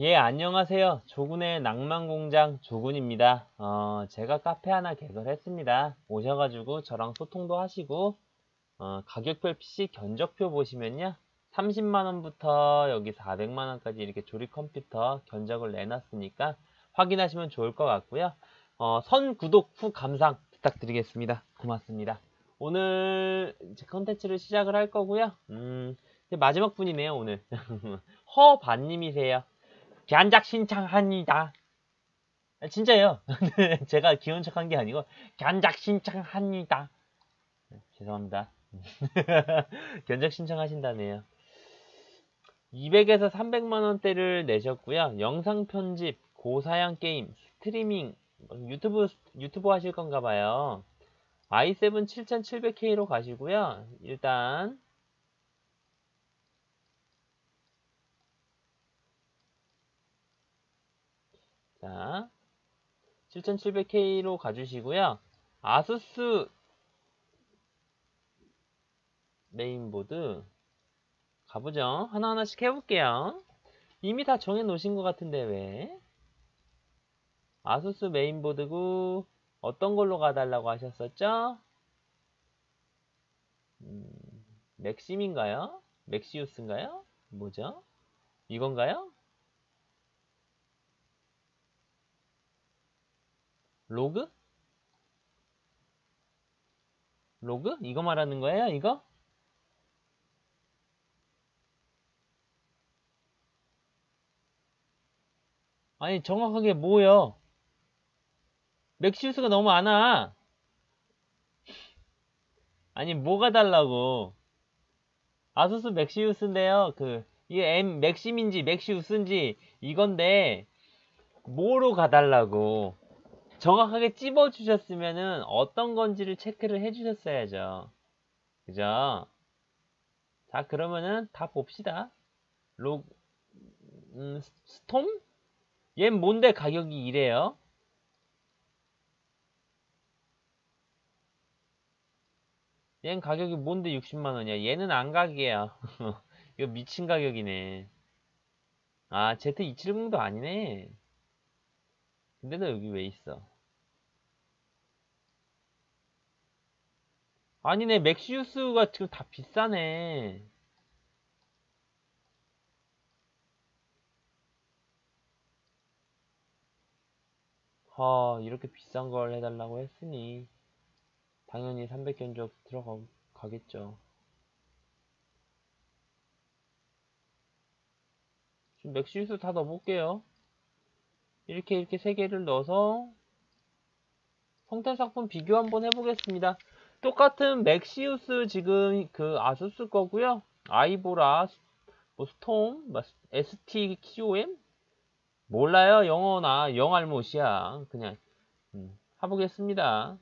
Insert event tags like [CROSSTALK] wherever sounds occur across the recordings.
예, 안녕하세요. 조군의 낭만공장 조군입니다. 어, 제가 카페 하나 개설했습니다. 오셔가지고 저랑 소통도 하시고, 어, 가격별 PC 견적표 보시면요. 30만원부터 여기 400만원까지 이렇게 조립 컴퓨터 견적을 내놨으니까 확인하시면 좋을 것 같고요. 어, 선 구독 후 감상 부탁드리겠습니다. 고맙습니다. 오늘 이제 컨텐츠를 시작을 할 거고요. 음, 마지막 분이네요, 오늘. [LAUGHS] 허반님이세요. 견작 신청합니다. 아, 진짜요. [LAUGHS] 제가 귀여운 척한 게 아니고 견작 신청합니다. 네, 죄송합니다. [LAUGHS] 견적 신청하신다네요. 200에서 300만 원대를 내셨고요. 영상 편집, 고사양 게임, 스트리밍, 유튜브 유튜브 하실 건가 봐요. i7 7700K로 가시고요. 일단 자, 7700K로 가주시고요. 아수스 메인보드 가보죠. 하나하나씩 해볼게요. 이미 다 정해놓으신 것 같은데 왜? 아수스 메인보드고 어떤 걸로 가달라고 하셨었죠? 음, 맥심인가요? 맥시우스인가요? 뭐죠? 이건가요? 로그? 로그? 이거 말하는 거예요? 이거? 아니 정확하게 뭐요? 맥시우스가 너무 많아. 아니 뭐가 달라고? 아수스 맥시우스인데요. 그 이게 M 맥심인지 맥시우스인지 이건데 뭐로 가달라고? 정확하게 찝어 주셨으면은 어떤 건지를 체크를 해 주셨어야죠. 그죠? 자, 그러면은 다 봅시다. 로, 음, 스톰? 얘 뭔데 가격이 이래요? 얘는 가격이 뭔데 60만원이야? 얘는 안 가격이야. [LAUGHS] 이거 미친 가격이네. 아, Z270도 아니네. 근데 너 여기 왜 있어? 아니네 맥시우스가 지금 다 비싸네. 하 이렇게 비싼 걸 해달라고 했으니 당연히 300견적 들어가겠죠. 지금 맥시우스 다 넣어볼게요. 이렇게 이렇게 세 개를 넣어서 성태상품 비교 한번 해보겠습니다 똑같은 맥시우스 지금 그 아수스 거고요. 아이보라, 뭐 스톰, 뭐 ST QM 몰라요 영어나 영알못이야 그냥 음, 해보겠습니다.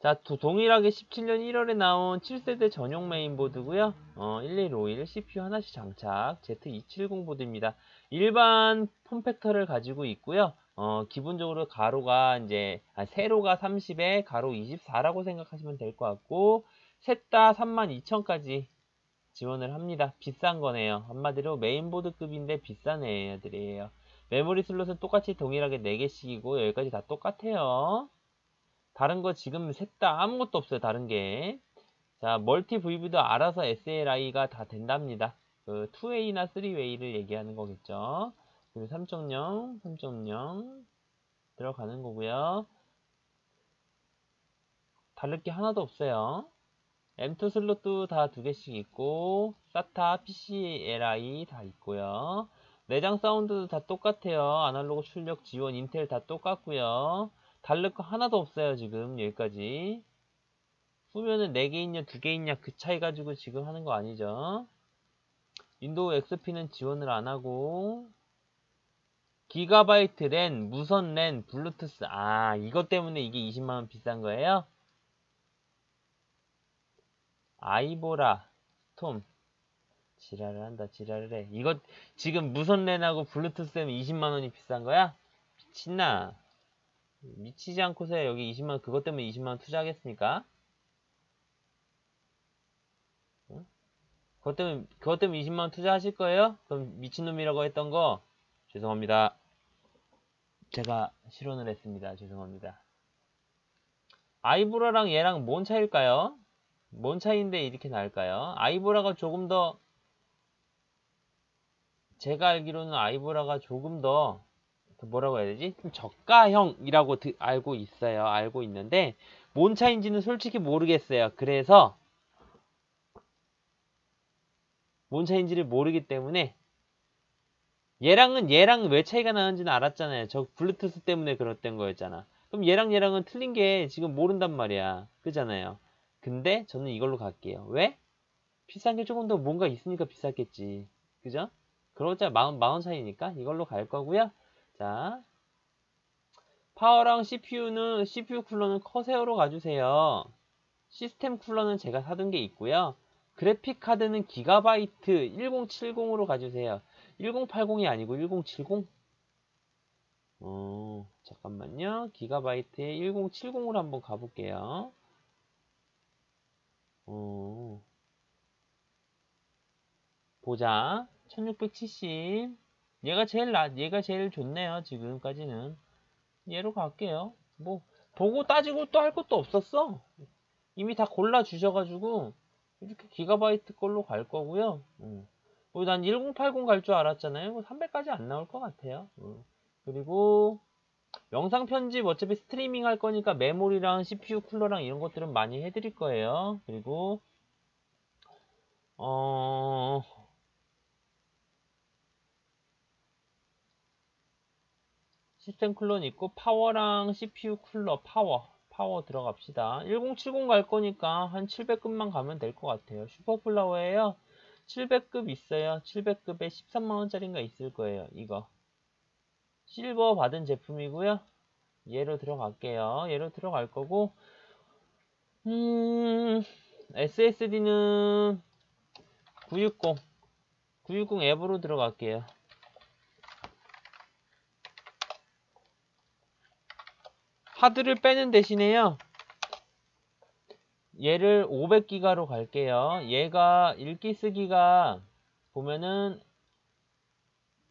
자, 두, 동일하게 17년 1월에 나온 7세대 전용 메인보드고요. 어, 1151 CPU 하나씩 장착 Z270 보드입니다. 일반 폼팩터를 가지고 있고요. 어, 기본적으로 가로가 이제 아, 세로가 30에 가로 24라고 생각하시면 될 것 같고 셋 다 32,000까지 지원을 합니다. 비싼 거네요. 한마디로 메인보드급인데 비싼 애들이에요. 메모리 슬롯은 똑같이 동일하게 4개씩이고 여기까지 다 똑같아요. 다른 거 지금 셋 다 아무것도 없어요. 다른 게. 자, 멀티 VV도 알아서 SLI가 다 된답니다. 그 2A나 3A를 얘기하는 거겠죠. 그리고 3.0, 3.0 들어가는 거고요. 다를 게 하나도 없어요. M2 슬롯도 다 두 개씩 있고 SATA, PCLI 다 있고요. 내장 사운드도 다 똑같아요. 아날로그 출력 지원 인텔 다 똑같고요. 다를 거 하나도 없어요. 지금 여기까지. 후면은 4개 있냐 2개 있냐 그 차이 가지고 지금 하는 거 아니죠. 윈도우 XP는 지원을 안 하고 기가바이트 랜, 무선 랜, 블루투스. 아, 이것 때문에 이게 20만원 비싼 거예요? 아이보라, 스톰. 지랄을 한다, 지랄을 해. 이것, 지금 무선 랜하고 블루투스 때문에 20만원이 비싼 거야? 미친나. 미치지 않고서 여기 20만원, 그것 때문에 20만원 투자하겠습니까? 응? 그것 때문에, 그것 때문에 20만원 투자하실 거예요? 그럼 미친놈이라고 했던 거, 죄송합니다. 제가 실언을 했습니다. 죄송합니다. 아이보라랑 얘랑 뭔 차일까요? 뭔 차이인데 이렇게 나을까요? 아이보라가 조금 더 제가 알기로는 아이보라가 조금 더그 뭐라고 해야 되지? 좀 저가형이라고 드, 알고 있어요. 알고 있는데 뭔 차인지는 솔직히 모르겠어요. 그래서 뭔 차인지를 모르기 때문에 얘랑은 얘랑 왜 차이가 나는지는 알았잖아요. 저 블루투스 때문에 그랬던 거였잖아. 그럼 얘랑 얘랑은 틀린 게 지금 모른단 말이야. 그잖아요. 근데 저는 이걸로 갈게요. 왜? 비싼 게 조금 더 뭔가 있으니까 비쌌겠지. 그죠? 그러자 만원, 만원 차이니까 이걸로 갈 거고요. 자, 파워랑 CPU는, CPU 쿨러는 커세어로 가주세요. 시스템 쿨러는 제가 사둔 게 있고요. 그래픽 카드는 기가바이트 1070으로 가주세요. 1080이 아니고 1070? 어, 잠깐만요. 기가바이트에 1070으로 한번 가볼게요. 어, 보자. 1670. 얘가 제일 나, 얘가 제일 좋네요. 지금까지는. 얘로 갈게요. 뭐, 보고 따지고 또 할 것도 없었어. 이미 다 골라 주셔가지고, 이렇게 기가바이트 걸로 갈 거고요. 음. 뭐, 난1080 갈 줄 알았잖아요. 300까지 안 나올 것 같아요. 음. 그리고, 영상 편집 어차피 스트리밍 할 거니까 메모리랑 CPU 쿨러랑 이런 것들은 많이 해드릴 거예요. 그리고, 어, 시스템 쿨러는 있고 파워랑 CPU 쿨러 파워 파워 들어갑시다 1070 갈 거니까 한 700급만 가면 될 것 같아요 슈퍼플라워에요 700급 있어요. 700급에 13만원짜리인가 있을 거예요 이거. 실버 받은 제품이고요. 얘로 들어갈게요. 얘로 들어갈 거고 음 SSD는 960 960 앱으로 들어갈게요. 하드를 빼는 대신에요. 얘를 500기가로 갈게요. 얘가 읽기 쓰기가 보면은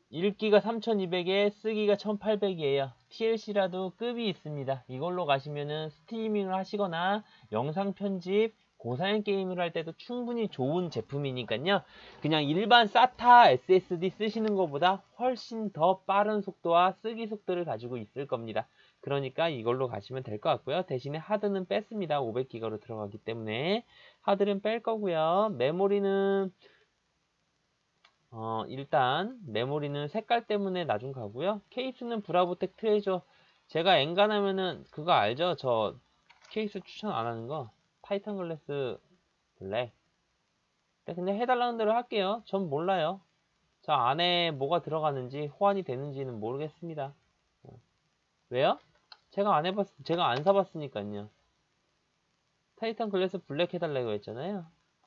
읽기가 3200에 쓰기가 1800이에요. TLC라도 급이 있습니다. 이걸로 가시면은 스트리밍을 하시거나 영상 편집, 고사양 게임을 할 때도 충분히 좋은 제품이니까요. 그냥 일반 SATA SSD 쓰시는 것보다 훨씬 더 빠른 속도와 쓰기 속도를 가지고 있을 겁니다. 그러니까 이걸로 가시면 될 것 같고요. 대신에 하드는 뺐습니다. 500기가로 들어가기 때문에 하드는 뺄 거고요. 메모리는 어, 일단 메모리는 색깔 때문에 나중 가고요. 케이스는 브라보텍 트레저 제가 엔간하면은 그거 알죠? 저 케이스 추천 안 하는 거 타이탄 글래스 블랙 네, 근데 해달라는 대로 할게요. 전 몰라요. 저 안에 뭐가 들어가는지 호환이 되는지는 모르겠습니다. 어. 왜요? 제가 안 해봤, 제가 안 사봤으니까요. 타이탄 글래스 블랙 해달라고 했잖아요.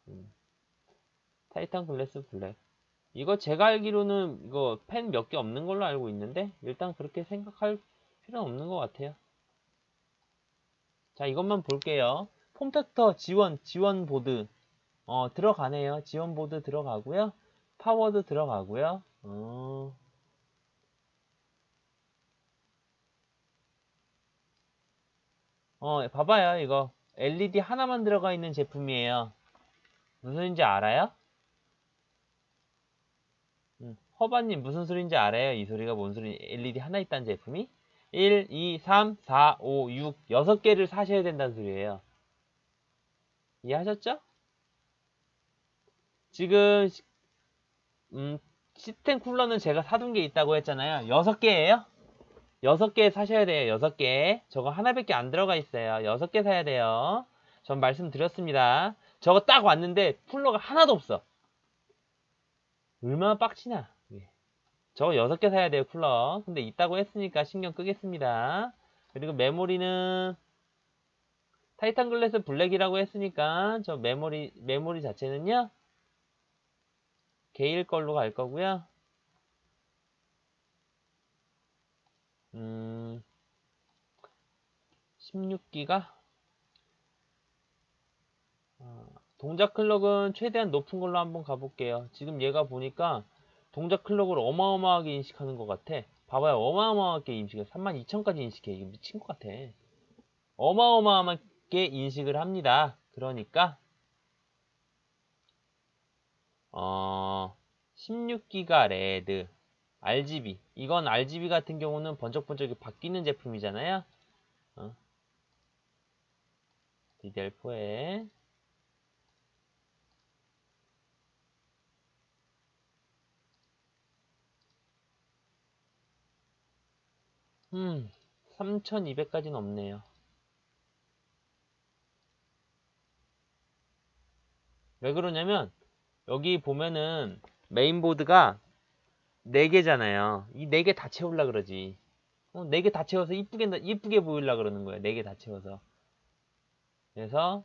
음. 타이탄 글래스 블랙. 이거 제가 알기로는 이거 펜 몇 개 없는 걸로 알고 있는데 일단 그렇게 생각할 필요는 없는 것 같아요. 자 이것만 볼게요. 폼팩터 지원 지원 보드 어 들어가네요. 지원 보드 들어가고요. 파워도 들어가고요. 어, 어, 봐봐요, 이거. LED 하나만 들어가 있는 제품이에요. 무슨 소리인지 알아요? 음, 허바님 무슨 소리인지 알아요? 이 소리가 뭔 소리? LED 하나 있다는 제품이? 1, 2, 3, 4, 5, 6, 6개를 사셔야 된다는 소리예요. 이해하셨죠? 지금 음, 시스템 쿨러는 제가 사둔 게 있다고 했잖아요. 6개예요? 6개 사셔야 돼요. 6개. 저거 하나밖에 안 들어가 있어요. 6개 사야 돼요. 전 말씀드렸습니다. 저거 딱 왔는데 쿨러가 하나도 없어. 얼마나 빡치나. 예. 저거 6개 사야 돼요, 쿨러. 근데 있다고 했으니까 신경 끄겠습니다. 그리고 메모리는 타이탄 글래스 블랙이라고 했으니까 저 메모리 메모리 자체는요. 게일 걸로 갈 거고요. 음, 16기가 어, 동작 클럭은 최대한 높은 걸로 한번 가볼게요. 지금 얘가 보니까 동작 클럭을 어마어마하게 인식하는 것 같아. 봐봐요. 어마어마하게 인식해. 32,000까지 인식해. 이게 미친 것 같아. 어마어마하게 인식을 합니다. 그러니까 어 16기가 레드 RGB 이건 RGB 같은 경우는 번쩍번쩍이 바뀌는 제품이잖아요. 어. DDR4에 음, 3200까지는 없네요. 왜 그러냐면 여기 보면은 메인보드가 4개잖아요. 이 4개 다 채우려 그러지. 어, 4개 다 채워서 이쁘게 이쁘게 보이려 그러는 거예요. 4개 다 채워서. 그래서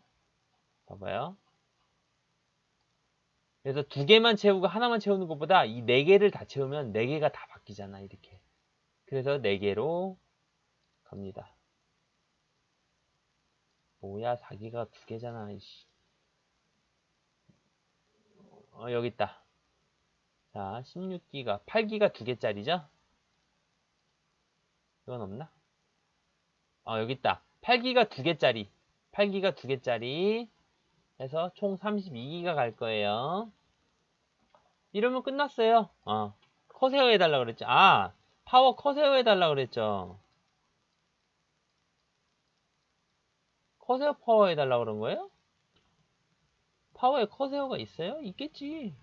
봐봐요. 그래서 두 개만 채우고 하나만 채우는 것보다 이 네 개를 다 채우면 네 개가 다 바뀌잖아 이렇게. 그래서 네 개로 갑니다. 뭐야 4개가 두 개잖아 이씨. 어 여기 있다. 자 16기가 8기가 두 개짜리죠? 이건 없나? 아 여기 있다. 8기가 두 개짜리. 8기가 두 개짜리 해서 총 32기가 갈 거예요. 이러면 끝났어요. 어. 커세어 해달라 그랬죠. 아, 파워 커세어 해달라 그랬죠. 커세어 파워 해달라 그런 거예요? 파워에 커세어가 있어요? 있겠지.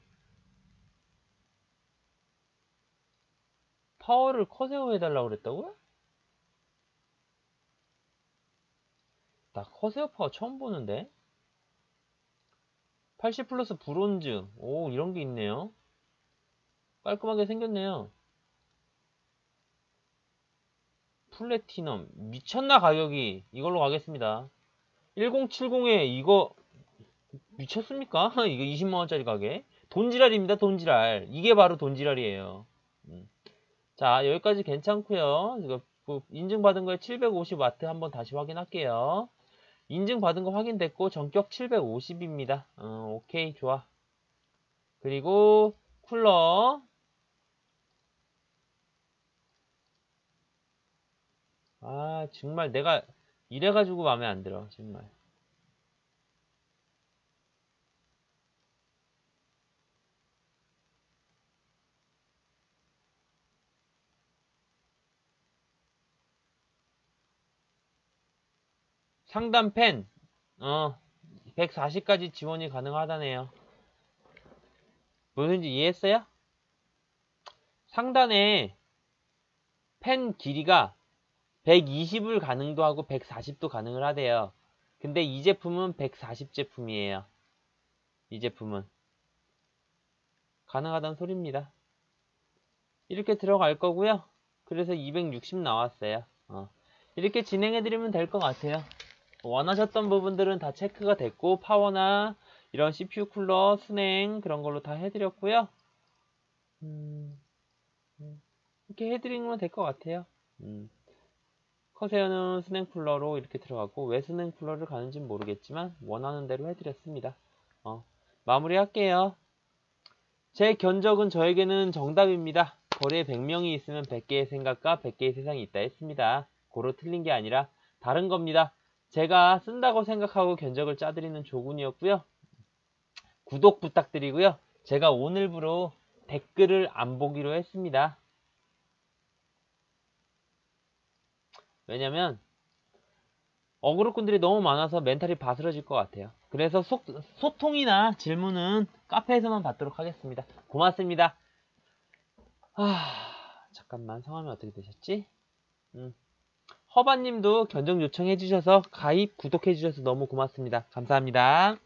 파워를 커세어 해달라 그랬다고요? 나 커세어 파워 처음 보는데? 80 플러스 브론즈. 오, 이런 게 있네요. 깔끔하게 생겼네요. 플래티넘. 미쳤나, 가격이. 이걸로 가겠습니다. 1070에 이거, 미쳤습니까? [LAUGHS] 이거 20만원짜리 가게. 돈지랄입니다, 돈지랄. 이게 바로 돈지랄이에요. 음. 자, 여기까지 괜찮고요 그 인증받은 거에 750W 한번 다시 확인할게요. 인증받은 거 확인됐고 전격 750입니다. 어, 오케이 좋아. 그리고 쿨러 아 정말 내가 이래가지고 마음에 안 들어 정말 상단 펜, 어, 140까지 지원이 가능하다네요. 무슨지 이해했어요? 상단에 펜 길이가 120을 가능도 하고 140도 가능을 하대요. 근데 이 제품은 140 제품이에요. 이 제품은. 가능하다는 소리입니다. 이렇게 들어갈 거고요. 그래서 260 나왔어요. 어. 이렇게 진행해드리면 될 것 같아요. 원하셨던 부분들은 다 체크가 됐고 파워나 이런 CPU 쿨러, 순행 그런 걸로 다 해드렸고요. 음, 음 이렇게 해드리면 될 것 같아요. 음. 커세어는 순행 쿨러로 이렇게 들어가고 왜 순행 쿨러를 가는지 모르겠지만 원하는 대로 해드렸습니다. 어, 마무리할게요. 제 견적은 저에게는 정답입니다. 거리에 100명이 있으면 100개의 생각과 100개의 세상이 있다 했습니다. 고로 틀린 게 아니라 다른 겁니다. 제가 쓴다고 생각하고 견적을 짜드리는 조군이었고요. 구독 부탁드리고요. 제가 오늘부로 댓글을 안 보기로 했습니다. 왜냐면 어그로꾼들이 너무 많아서 멘탈이 바스러질 것 같아요. 그래서 소, 소통이나 질문은 카페에서만 받도록 하겠습니다. 고맙습니다. 아, 잠깐만 성함이 어떻게 되셨지? 음. 허바님도 견적 요청해 주셔서 가입, 구독해 주셔서 너무 고맙습니다. 감사합니다.